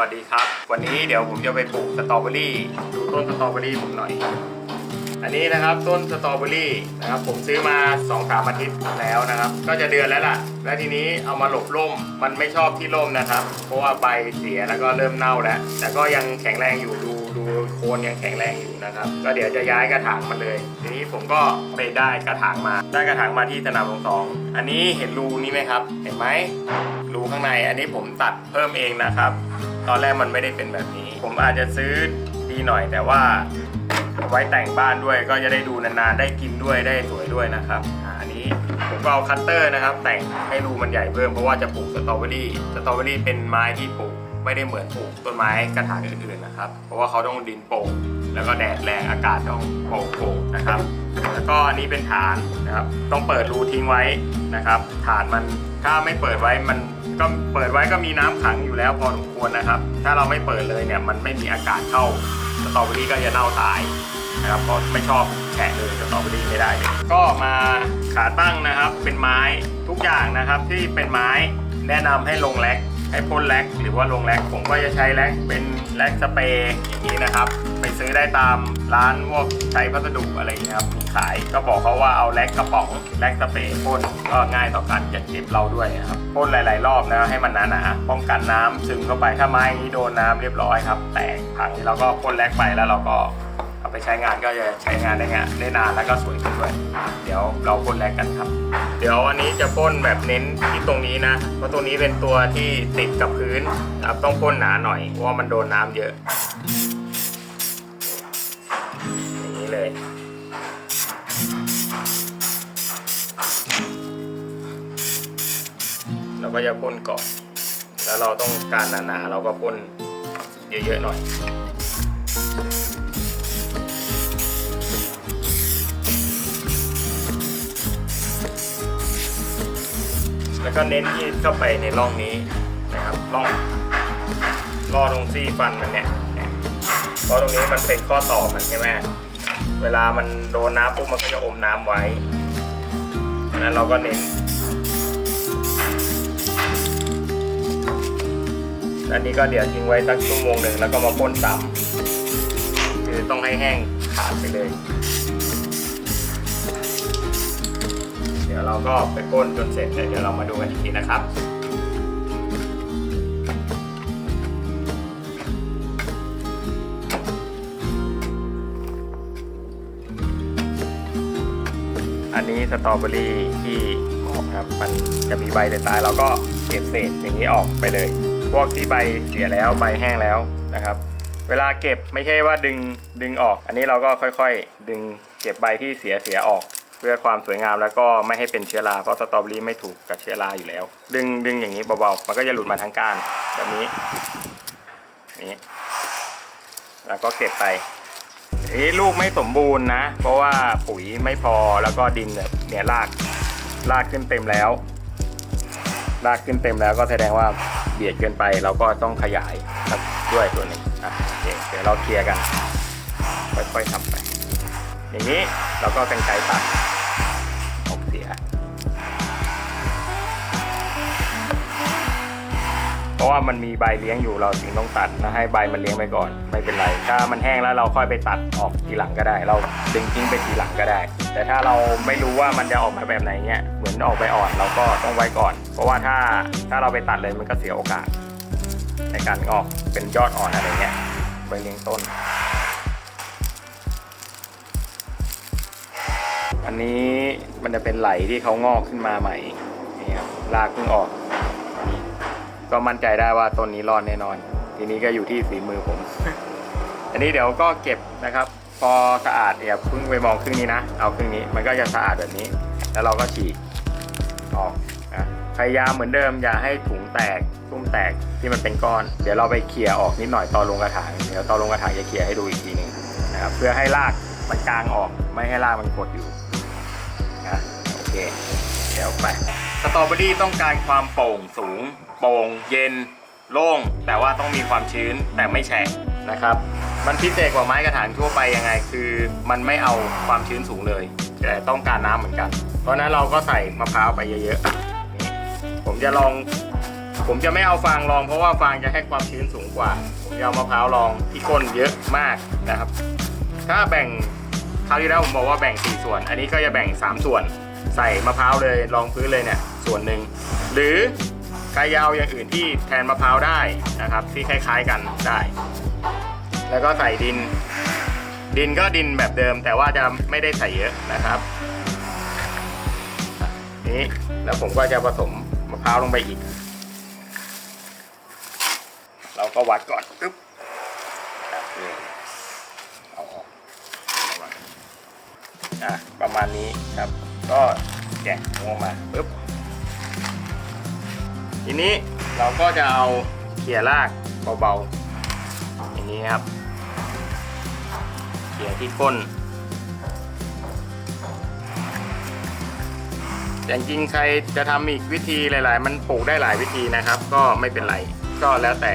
วัสดีครับ วันนี้เดี๋ยวผมจะไปปลูกสตรอเบอรี่ดูต้นสตรอเบอรี่ผมหน่อย อันนี้นะครับต้นสตรอเบอรี่นะครับผมซื้อมา2อสามอาทิตย์แล้วนะครับ ก็จะเดือนแล้วล่ะ และทีนี้เอามาหลบร่มมันไม่ชอบที่ร่มนะครับ เพราะว่าใบเสียแล้วก็เริ่มเน่าแล้ว แต่ก็ยังแข็งแรงอยู่ดูดูโคนยังแข็งแรงอยู่นะครับ ก็เดี๋ยวจะย้ายกระถางมาเลย ทีนี้ผมก็ไปได้กระถางมา ได้กระถางมาที่สนามหลวงสอง อันนี้เห็นรูนี้ไหมครับ เห็นไหมรูข้างใน อันนี้ผมตัดเพิ่มเองนะครับ ตอนแรกมันไม่ได้เป็นแบบนี้ ผมอาจจะซื้อดีหน่อยแต่ว่าเอาไว้แต่งบ้านด้วยก็จะได้ดูนานๆ ได้กินด้วยได้สวยด้วยนะครับอันนี้ผมก็เอาคัตเตอร์นะครับ แต่งให้รูมันใหญ่เพิ่มเพราะว่าจะปลูกสตรอเบอรี่สตรอเบอรี่เป็นไม้ที่ปลูกไม่ได้เหมือนปลูกต้นไม้กระถางอื่นๆนะครับ เพราะว่าเขาต้องดินโป่งแล้วก็แดดแรงอากาศต้องโป่งๆนะครับ แล้วก็อันนี้เป็นฐานนะครับ ต้องเปิดรูทิ้งไว้นะครับ ฐานมันถ้าไม่เปิดไว้มัน ก็เปิดไว้ก็มีน้ำขังอยู่แล้วพอสมควรนะครับ ถ้าเราไม่เปิดเลยเนี่ยมันไม่มีอากาศเข้าสตรอเบอรี่ก็จะเน่าตายนะครับเพราะไม่ชอบแฉะเลยสตรอเบอรี่ไม่ได้เลยก็มาขาตั้งนะครับเป็นไม้ทุกอย่างนะครับที่เป็นไม้แนะนำให้ลงแร็กให้พ่นแร็กหรือว่าลงแร็กผมก็จะใช้แร็กเป็นแร็กสเปรย์อย่างนี้นะครับ ซื้อได้ตามร้านพวกใช้พัสดุอะไรอย่างเงี้ยครับมีขายก็บอกเขาว่าเอาแร็กกระป๋องแร็กสเปรย์พ่นก็ง่ายต่อการจัดเก็บเราด้วยนะครับพ่นหลาย ๆ รอบนะให้มันหนาๆป้องกันน้ำซึมเข้าไปถ้าไม้นี้โดนน้ำเรียบร้อยครับแตกพังเราก็พ่นแร็กไปแล้วเราก็เอาไปใช้งานก็จะใช้งานได้งานได้นานแล้วก็สวยขึ้นด้วย เดี๋ยวเราพ่นแรกกันครับ เดี๋ยวอันนี้จะพ่นแบบเน้นที่ตรงนี้นะเพราะตรงนี้เป็นตัวที่ติดกับพื้นครับต้องพ่นหนาหน่อยเพราะว่ามันโดนน้ำเยอะ เราก็จะพ่นก่อน แล้วเราต้องการหนาๆเราก็พ่นเยอะๆหน่อยแล้วก็เน้นที่เข้าไปในร่องนี้นะครับร่องร่อตรงซี่ฟันมันเนี่ยเนี่ยเพราะตรงนี้มันเป็นข้อต่อมันใช่ไหมเวลามันโดนน้ำปุ๊บมันก็จะอมน้ำไว้ดังนั้นเราก็เน้น อันนี้ก็เดี๋ยวทิ้งไว้สักชั่วโมงหนึ่งแล้วก็มาพ่นซ้ำคือต้องให้แห้งขาดไปเลย เดี๋ยวเราก็ไปพ่นจนเสร็จเดี๋ยวเรามาดูกันอีกทีนะครับอันนี้สตรอเบอรี่ที่ออกครับ มันจะมีใบตายเราก็เก็บเศษอย่างนี้ออกไปเลย พวกที่ใบเสียแล้วใบแห้งแล้วนะครับ เวลาเก็บไม่ใช่ว่าดึงดึงออก อันนี้เราก็ค่อยๆ ดึงเก็บใบที่เสียเสียออก เพื่อความสวยงามแล้วก็ไม่ให้เป็นเชื้อราเพราะสตรอเบอรี่ไม่ถูกกับเชื้อราอยู่แล้ว ดึงดึงอย่างนี้เบาๆมันก็จะหลุดมาทั้งก้านแบบนี้นี้แล้วก็เก็บไปนี่ลูกไม่สมบูรณ์นะ เพราะว่าปุ๋ยไม่พอแล้วก็ดินเนี่ยรากรากขึ้นเต็มแล้ว รากขึ้นเต็มแล้วก็แสดงว่าเบียดเกินไปเราก็ต้องขยายครับด้วยตัวนี้อะโอเคเดี๋ยวเราเคลียร์กัน ค่อยๆทำไป อย่างนี้เราก็กันไกรตัด ราะว่ามันมีใบเลี้ยงอยู่เราจึงต้องตัดนะให้ใบมันเลี้ยงไปก่อน ไม่เป็นไร ถ้ามันแห้งแล้วเราค่อยไปตัดออกทีหลังก็ได้ เราดึงทิ้งไปทีหลังก็ได้ แต่ถ้าเราไม่รู้ว่ามันจะออกมาแบบไหนเงี้ยเหมือนออกใบอ่อนเราก็ต้องไว้ก่อน เพราะว่าถ้าถ้าเราไปตัดเลยมันก็เสียโอกาส ในการงอกเป็นยอดอ่อนอะไรเงี้ยใบเลี้ยงต้น อันนี้มันจะเป็นไหลที่เขางอกขึ้นมาใหม่นี่ครับรากเพิ่งออก ก็มั่นใจได้ว่าต้นนี้รอดแน่นอน ทีนี้ก็อยู่ที่ฝีมือผม อันนี้เดี๋ยวก็เก็บนะครับ พอสะอาดอย่าเพิ่งไปมองครึ่งนี้นะ เอาครึ่งนี้มันก็จะสะอาดแบบนี้ แล้วเราก็ฉีกออกนะพยายามเหมือนเดิมอย่าให้ถุงแตกตุ้มแตกที่มันเป็นก้อน เดี๋ยวเราไปเคลียร์ออกนิดหน่อยตอนลงกระถางเดี๋ยวตอนลงกระถางจะเคลียร์ให้ดูอีกทีหนึ่งนะครับเพื่อให้รากมันกลางออกไม่ให้รากมันกดอยู่อะโอเคเดี๋ยวไป สตรอเบอรี่ต้องการความโปร่งสูง โปร่งเย็น โล่ง แต่ว่าต้องมีความชื้นแต่ไม่แฉะนะครับ มันพิเศษกว่าไม้กระถางทั่วไปยังไง คือมันไม่เอาความชื้นสูงเลย แต่ต้องการน้ำเหมือนกัน เพราะนั้นเราก็ใส่มะพร้าวไปเยอะๆ ผมจะลอง ผมจะไม่เอาฟางรอง เพราะว่าฟางจะให้ความชื้นสูงกว่า ผมจะเอามะพร้าวรองที่ก้นเยอะมากนะครับ ถ้าแบ่งคราวที่แล้วผมบอกว่าแบ่ง 4 ส่วน อันนี้ก็จะแบ่ง 3 ส่วน ใส่มะพร้าวเลยรองพื้นเลยเนี่ยส่วนหนึ่ง หรือใครจะเอาอย่างอื่นที่แทนมะพร้าวได้นะครับ ที่คล้ายๆกันได้ แล้วก็ใส่ดิน ดินก็ดินแบบเดิม แต่ว่าจะไม่ได้ใส่เยอะนะครับนี้แล้วผมก็จะผสมมะพร้าวลงไปอีก เราก็วัดก่อนปึ๊บเอาออกประมาณนี้ครับ ก็แกะออกมาปึ๊บทีนี้เราก็จะเอาเขี่ยรากเบาๆอย่างนี้ครับเขี่ยที่ก้น แต่จริงใครจะทำอีกวิธีหลาย ๆ มันปลูกได้หลายวิธีนะครับ ก็ไม่เป็นไรก็แล้วแต่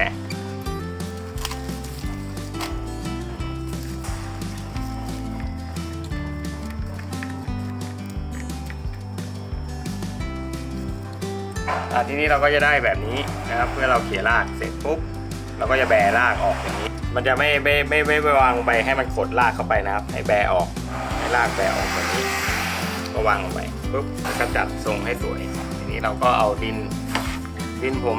ทีนี้เราก็จะได้แบบนี้นะครับเมื่อเราเขี่ยรากเสร็จปุ๊บเราก็จะแบรากออกอย่างนี้ มันจะไม่ไม่ไม่ไม่ไม่วางลงไปให้มันขดรากเข้าไปนะครับให้แบออกให้รากแบออกแบบนี้ ก็วางลงไปปุ๊บแล้วก็จัดทรงให้สวย ทีนี้เราก็เอาดิน ดินผม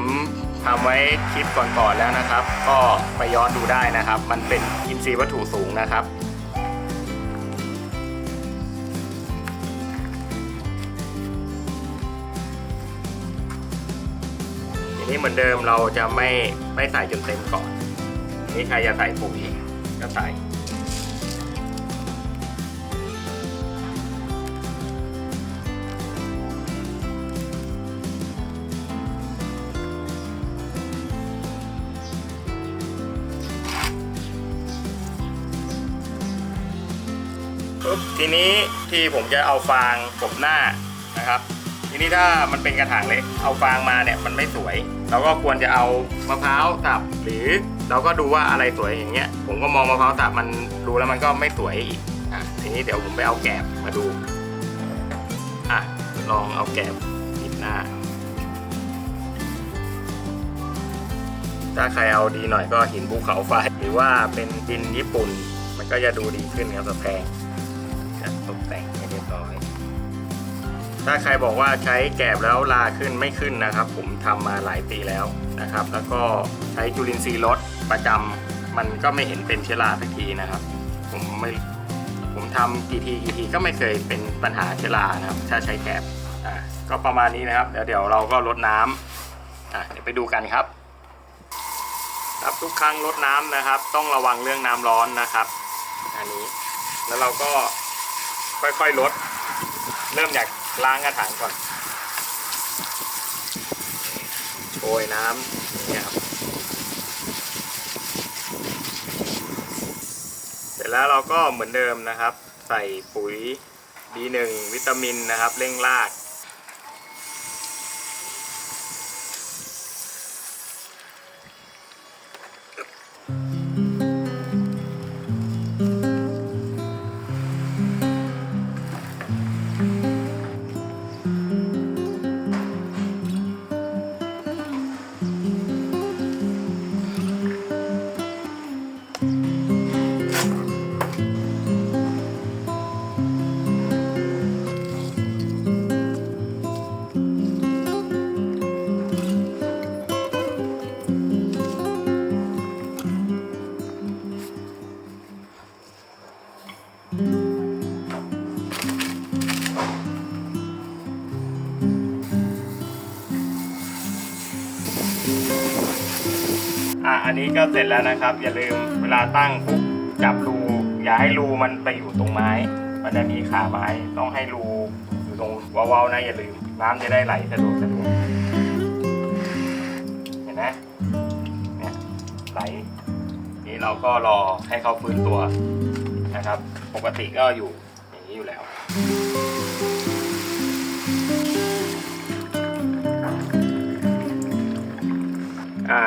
ทำไว้คลิปก่อนๆแล้วนะครับ ก็ไปย้อนดูได้นะครับ มันเป็นอินทรีย์วัตถุสูงนะครับ นี้เหมือนเดิมเราจะไม่ไม่ใส่จนเต็มก่อนทีนี้ใครจะใส่ปุ๋ยก็ใส่ปุ๊บทีนี้ที่ผมจะเอาฟางกบหน้านะครับ ทีนี้ถ้ามันเป็นกระถางเล็กเอาฟางมาเนี่ยมันไม่สวย เราก็ควรจะเอามะพร้าวสับหรือเราก็ดูว่าอะไรสวยอย่างเงี้ย ผมก็มองมะพร้าวสับมันดูแล้วมันก็ไม่สวยอีกอะทีนี้เดี๋ยวผมไปเอาแกบมาดูอะลองเอาแกบปิดหน้า ถ้าใครเอาดีหน่อยก็หินภูเขาไฟหรือว่าเป็นดินญี่ปุ่น มันก็จะดูดีขึ้นครับสแพงจัดตกแต่งให้เรียบร้อย ถ้าใครบอกว่าใช้แกบแล้วลาขึ้นไม่ขึ้นนะครับ ผมทำมาหลายปีแล้วนะครับ แล้วก็ใช้จุลินทรีย์ลดประจำมันก็ไม่เห็นเป็นเชื้อราสักทีนะครับ ผมไม่ผมทำกี่ทีกี่ทีก็ไม่เคยเป็นปัญหาเชื้อรานะครับ ถ้าใช้แกบอะก็ประมาณนี้นะครับ เดี๋ยวเดี๋ยวเราก็ลดน้ำอะเดี๋ยวไปดูกันครับครับทุกครั้งลดน้ำนะครับ ต้องระวังเรื่องน้ำร้อนนะครับอันนี้แล้วเราก็ค่อยๆลดเริ่มจาก ล้างกระถางก่อน โชยน้ำอย่างเนี่ยครับ เสร็จแล้วเราก็เหมือนเดิมนะครับ ใส่ปุ๋ยดีหนึ่งวิตามินนะครับ เร่งราก อันนี้ก็เสร็จแล้วนะครับ อย่าลืมเวลาตั้งปุ๊บจับรู อย่าให้รูมันไปอยู่ตรงไม้ มันจะมีขาไม้ต้องให้รูอยู่ตรงว้าๆนะอย่าลืมน้ำจะได้ไหลสะดวกสะดวกเห็นไหมเนี่ยไหลนี่เราก็รอให้เขาฟื้นตัวนะครับ ปกติก็อยู่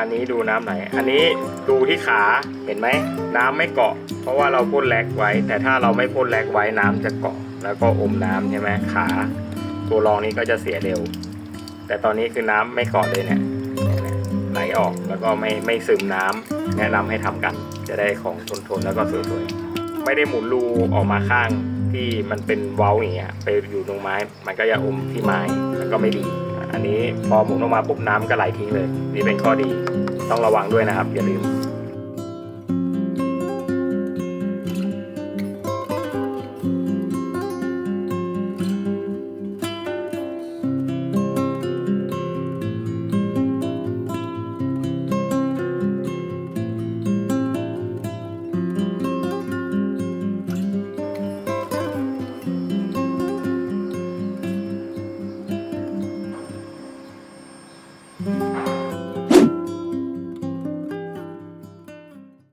อันนี้ดูน้ำไหลอันนี้ดูที่ขาเห็นไหมน้ำไม่เกาะ เพราะว่าเราพ่นแลกไว้ แต่ถ้าเราไม่พ่นแลกไว้น้ำจะเกาะ แล้วก็อมน้ำใช่ไหมขา ตัวรองนี้ก็จะเสียเร็ว แต่ตอนนี้คือน้ำไม่เกาะเลยเนี่ยเห็นออกแล้วก็ไม่ไม่ซึมน้ำแนะนำให้ทำกัน จะได้ของทนทนแล้วก็สวยๆไม่ได้หมุนรูออกมาข้างที่มันเป็นเว้าอย่างเงี้ยไปอยู่ตรงไม้ มันก็จะอมที่ไม้มันก็ไม่ดี อันนี้พอหมุนออกมาปุ๊บน้ำก็ไหลทิ้งเลย นี่เป็นข้อดีต้องระวังด้วยนะครับ อย่าลืม